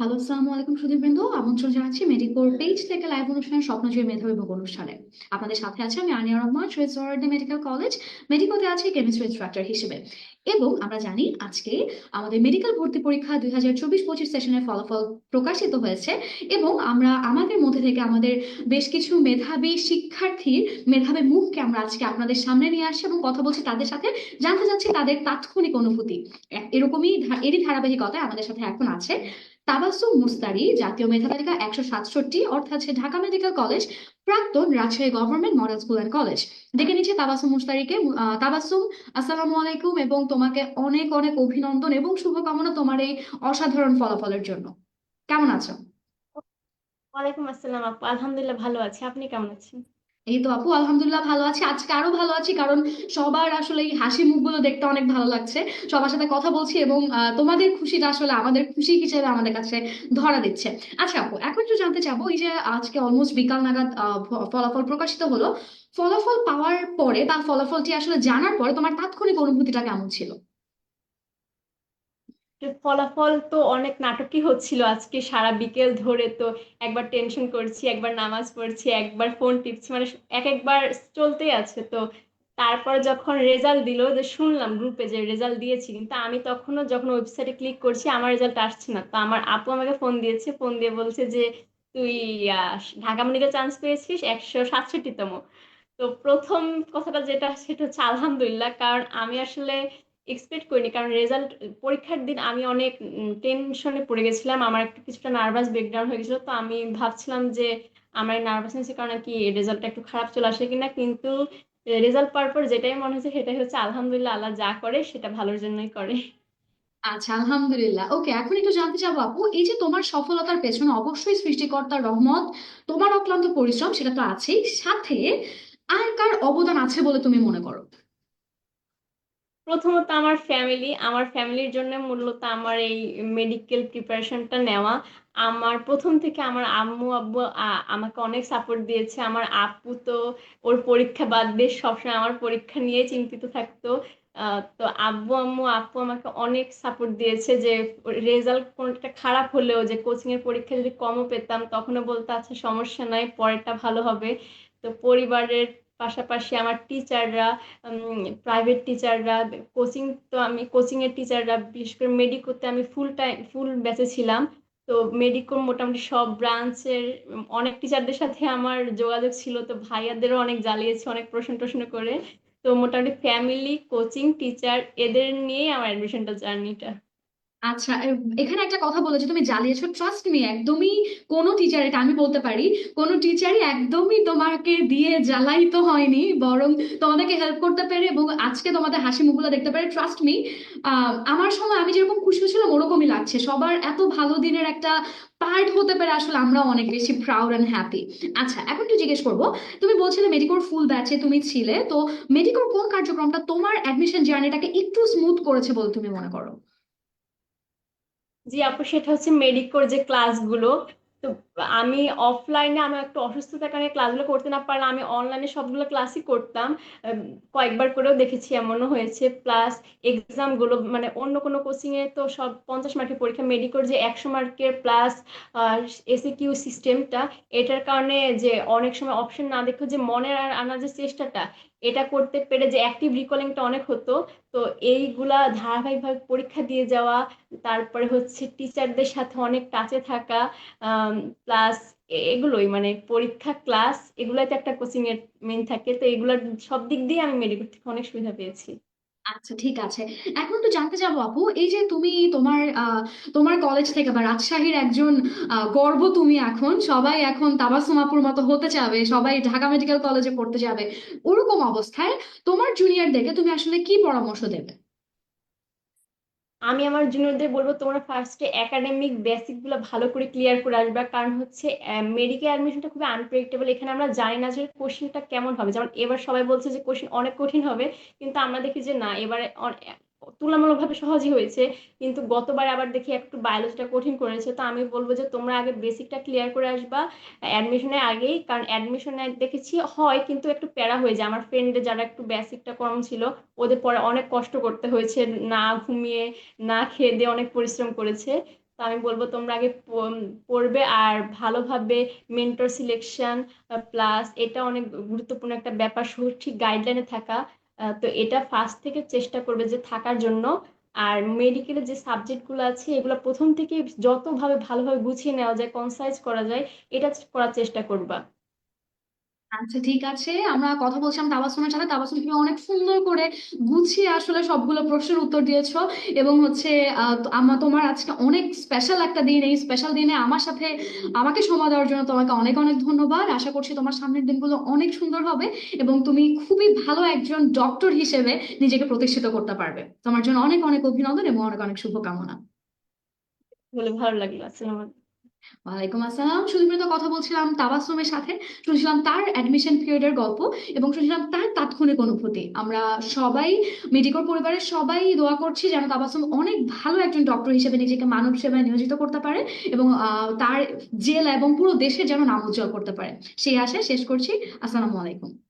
Hello, আসসালামু আলাইকুম সুধীরবৃন্দ আমন্ত্রণ জানাচ্ছি মেডিকোর পেজ থেকে লাইভ অনুষ্ঠানে স্বপ্নজয়ী মেধাবী ভোগ অনুষ্ঠানে। আপনাদের সাথে আছে আমি আনিয়া রহমান শহীদ মেডিকেল কলেজ মেডিকোতে আছি কেমিস্ট্রি ইনস্ট্রাক্টর হিসেবে। এবং আমরা জানি আজকে আমাদের মেডিকেল ভর্তি পরীক্ষা দুই হাজার চব্বিশ পঁচিশ সেশনের ফলাফল প্রকাশিত হয়েছে। এবং আমরা আমাদের মধ্যে থেকে আমাদের বেশ কিছু মেধাবী শিক্ষার্থীর মেধাবী মুখকে আমরা আজকে আপনাদের সামনে নিয়ে আসছি এবং কথা বলছি তাদের সাথে। জানতে চাচ্ছি তাদের তাৎক্ষণিক অনুভূতি। এরকমই এরই ধারাবাহিকতায় আমাদের সাথে এখন আছে। তাবাসসুম মুস্তারি জাতীয় মেধা তালিকা একশো সাতষট্টি অর্থাৎ ঢাকা মেডিকেল কলেজ প্রাক্তন Rajshahi government model school and college. দেখে নিচ্ছে তাবাসুম মুস্তারিকে। আহ, তাবাসসুম আসসালামু আলাইকুম এবং তোমাকে অনেক অনেক অভিনন্দন এবং শুভকামনা তোমার এই অসাধারণ ফলাফলের জন্য। কেমন আছো? ওয়ালাইকুম আসসালাম আপু। আলহামদুলিল্লাহ ভালো আছি। আপনি কেমন আছেন? এই তো আপু, আলহামদুলিল্লাহ ভালো আছি। আজকে আরও ভালো আছি, কারণ সবার আসলে এই হাসি মুখগুলো দেখতে অনেক ভালো লাগছে। সবার সাথে কথা বলছি এবং তোমাদের খুশিটা আসলে আমাদের খুশি হিসেবে আমাদের কাছে ধরা দিচ্ছে। আচ্ছা আপু, এখন একটু জানতে চাবো, এই যে আজকে অলমোস্ট বিকাল নাগাদ ফলাফল প্রকাশিত হলো। ফলাফল পাওয়ার পরে বা ফলাফলটি আসলে জানার পরে তোমার তাৎক্ষণিক অনুভূতিটা কেমন ছিল? ফলাফল তো অনেক নাটকই হচ্ছিল আজকে সারা বিকেল ধরে তো একবার টেনশন করছি, একবার নামাজ পড়ছি, একবার ফোন টিপছি মানে এক একবার চলতেই আছে তো। তারপর যখন রেজাল্ট দিল যে শুনলাম গ্রুপে যে রেজাল্ট দিয়েছি, কিন্তু আমি তখনও যখন ওয়েবসাইটে ক্লিক করছি আমার রেজাল্ট আসছে না। তো আমার আপু আমাকে ফোন দিয়েছে ফোন দিয়ে বলছে যে তুই ঢাকা মেডিকেল চান্স পেয়েছিস একশো সাতষট্টিতম। তো প্রথম কথাটা যেটা, সেটা হচ্ছে আলহামদুলিল্লাহ, কারণ আমি আসলে এক্সপেক্ট করিনি। কারণ রেজাল্ট পরীক্ষার দিন আমি অনেক টেনশনে পড়ে গেছিলাম। আমার একটু কিছুটা নার্ভাস ব্রেকডাউন হয়ে গেছিল। তো আমি ভাবছিলাম যে আমার নার্ভাসনেসের কারণে কি রেজাল্টটা একটু খারাপ চলে আসে কিনা। কিন্তু রেজাল্ট পাওয়ার পর যেটাই মনে হচ্ছে সেটাই হচ্ছে, আলহামদুলিল্লাহ আল্লাহ যা করে সেটা ভালোর জন্যই করে। আচ্ছা আলহামদুলিল্লাহ। ওকে এখন একটু জানতে চাবো আপু, এই যে তোমার সফলতার পেছনে অবশ্যই সৃষ্টিকর্তার রহমত, তোমার অক্লান্ত পরিশ্রম সেটা তো আছেই। সাথে আর কার অবদান আছে বলে তুমি মনে করো? প্রথমত আমার ফ্যামিলি আমার ফ্যামিলির জন্য মূলত আমার এই মেডিকেল প্রিপারেশনটা নেওয়া। আমার প্রথম থেকে আমার আম্মু, আব্বু আমাকে অনেক সাপোর্ট দিয়েছে। আমার আপু তো ওর পরীক্ষা বাদ দিয়ে সবসময় আমার পরীক্ষা নিয়ে চিন্তিত থাকতো। তো আব্বু, আম্মু, আপু আমাকে অনেক সাপোর্ট দিয়েছে যে রেজাল্ট কোনটা খারাপ হলেও যে কোচিং এর পরীক্ষা যদি কমও পেতাম, তখনও বলতো আচ্ছা সমস্যা নাই, পরেরটা ভালো হবে। তো পরিবারের পাশাপাশি আমার টিচাররা প্রাইভেট টিচাররা কোচিং তো আমি কোচিংয়ের টিচাররা বিশেষ করে মেডিকোতে আমি ফুল টাইম ফুল ব্যাচে ছিলাম। তো মেডিকোর মোটামুটি সব ব্রাঞ্চের অনেক টিচারদের সাথে আমার যোগাযোগ ছিল। তো ভাইয়াদেরও অনেক জ্বালিয়েছি, অনেক প্রশ্ন টশ্ন করে। তো মোটামুটি ফ্যামিলি কোচিং টিচার এদের নিয়েই আমার অ্যাডমিশনটা জার্নিটা আচ্ছা এখানে একটা কথা বলেছ, তুমি জ্বালিয়েছো ট্রাস্ট মি একদমই কোনো টিচার এটা আমি বলতে পারি, কোনো টিচারই একদমই তোমাকে দিয়ে জ্বালাইত হয়নি, বরং তোমাদেরকে হেল্প করতে পেরে এবং আজকে তোমাদের হাসি মুখগুলো দেখতে পেরে ট্রাস্ট মি আমার সময় আমি যেরকম খুশি ছিলাম ওরকমই লাগছে। সবার এত ভালো দিনের একটা পার্ট হতে পেরে আসলে আমরা অনেক বেশি প্রাউড অ্যান্ড হ্যাপি আচ্ছা এখন একটু জিজ্ঞেস করব, তুমি বলছিলে মেডিকোর ফুল ব্যাচে তুমি ছিলে, তো মেডিকোর কোন কার্যক্রমটা তোমার অ্যাডমিশন জার্নিটাকে একটু স্মুথ করেছে বলে তুমি মনে করো? জি আপু, সেটা হচ্ছে মেডিকোর যে ক্লাসগুলো তো আমি অফলাইনে আমার একটু অসুস্থতার কারণে ক্লাসগুলো করতে না পারলে আমি অনলাইনে সবগুলো ক্লাসই করতাম। কয়েকবার করেও দেখেছি এমনও হয়েছে। প্লাস এক্সামগুলো মানে অন্য কোনো কোচিংয়ে তো সব পঞ্চাশ মার্কের পরীক্ষা। মেডিকোর যে একশো মার্কের প্লাস এসিকিউ সিস্টেমটা এটার কারণে যে অনেক সময় অপশন না দেখে যে মনে আনার যে চেষ্টাটা এটা করতে পেরে যে অ্যাক্টিভ রিকলিংটা অনেক হতো, তো এইগুলা ধারাবাহিকভাবে পরীক্ষা দিয়ে যাওয়া, তারপরে হচ্ছে টিচারদের সাথে অনেক টাচে থাকা প্লাস এগুলোই মানে পরীক্ষা ক্লাস এগুলোতে একটা কোচিং এর মেন থাকে, তো এগুলোর সব দিক দিয়ে আমি মেডিকেল থেকে অনেক সুবিধা পেয়েছি। আচ্ছা ঠিক আছে। এখন তো জানতে যাব আপু এই যে তুমি তোমার আহ, তোমার কলেজ থেকে বা রাজশাহীর একজন আহ, গর্ব তুমি এখন। সবাই এখন তাবাসুমাপুর মতো হতে চাবে সবাই ঢাকা মেডিকেল কলেজে পড়তে যাবে। ওরকম অবস্থায় তোমার জুনিয়রদেরকে তুমি আসলে কি পরামর্শ দেবে? আমি আমার জুনিয়রদের বলব, তোমরা ফার্স্টে একাডেমিক বেসিকগুলো ভালো করে ক্লিয়ার করে আসবে। কারণ হচ্ছে মেডিকেল অ্যাডমিশনটা খুবই আনপ্রেডিক্টেবল এখানে আমরা জানি না যে কোশ্চেনটা কেমন হবে। যেমন এবার সবাই বলছে যে কোশ্চেন অনেক কঠিন হবে, কিন্তু আমরা দেখি যে না, এবারে তুলনামূলকভাবে সহজই হয়েছে। কিন্তু গতবার আবার দেখি একটু বায়োলজিটা কঠিন করেছে। তো আমি বলব যে, তোমরা আগে বেসিকটা ক্লিয়ার করে আসবা অ্যাডমিশনের আগেই। কারণ অ্যাডমিশনে দেখেছি হয়, কিন্তু একটু প্যারা হয়ে যায়। আমার ফ্রেন্ডে যারা একটু বেসিকটা কম ছিল, ওদের পরে অনেক কষ্ট করতে হয়েছে। না ঘুমিয়ে, না খেয়ে দিয়ে অনেক পরিশ্রম করেছে। তো আমি বলব, তোমরা আগে পড়বে আর ভালোভাবে মেন্টর সিলেকশন প্লাস এটা অনেক গুরুত্বপূর্ণ একটা ব্যাপার। সঠিক গাইডলাইনে থাকা। তো এটা ফার্স্ট থেকে চেষ্টা করবে যে থাকার জন্য। আর মেডিকেলের যে সাবজেক্টগুলো আছে, এগুলো প্রথম থেকে যতভাবে ভালোভাবে গুছিয়ে নেওয়া যায় কনসাইজ করা যায়, এটা করার চেষ্টা করবা। আচ্ছা ঠিক আছে। আমরা কথা বলছিলাম তাবাসসুমের সাথে। তাবাসসুম তুমি অনেক সুন্দর করে গুছিয়ে আসলে সবগুলো প্রশ্নের উত্তর দিয়েছ এবং হচ্ছে আমার তোমার আজকে অনেক স্পেশাল একটা দিন। এই স্পেশাল দিনে আমার সাথে আমাকে সময় দেওয়ার জন্য তোমাকে অনেক অনেক ধন্যবাদ। আশা করছি তোমার সামনের দিনগুলো অনেক সুন্দর হবে এবং তুমি খুবই ভালো একজন ডক্টর হিসেবে নিজেকে প্রতিষ্ঠিত করতে পারবে। তোমার জন্য অনেক অনেক অভিনন্দন এবং অনেক অনেক শুভকামনা। বলে ভালো লাগল। আসসালামু ওয়ালাইকুম আসসালাম। সুদীপ্রিত কথা বলছিলাম তাবাসসুমের সাথে। শুনছিলাম তার অ্যাডমিশন পিরিয়ডের গল্প এবং শুনছিলাম তার তাৎক্ষণিক অনুভূতি। আমরা সবাই মেডিকোর পরিবারের সবাই দোয়া করছি যেন তাবাসসুম অনেক ভালো একজন ডক্টর হিসেবে নিজেকে মানব সেবায় নিয়োজিত করতে পারে এবং তার জেলা এবং পুরো দেশের যেন নাম উজ্জ্বল করতে পারে। সেই আশায় শেষ করছি। আসসালামু আলাইকুম।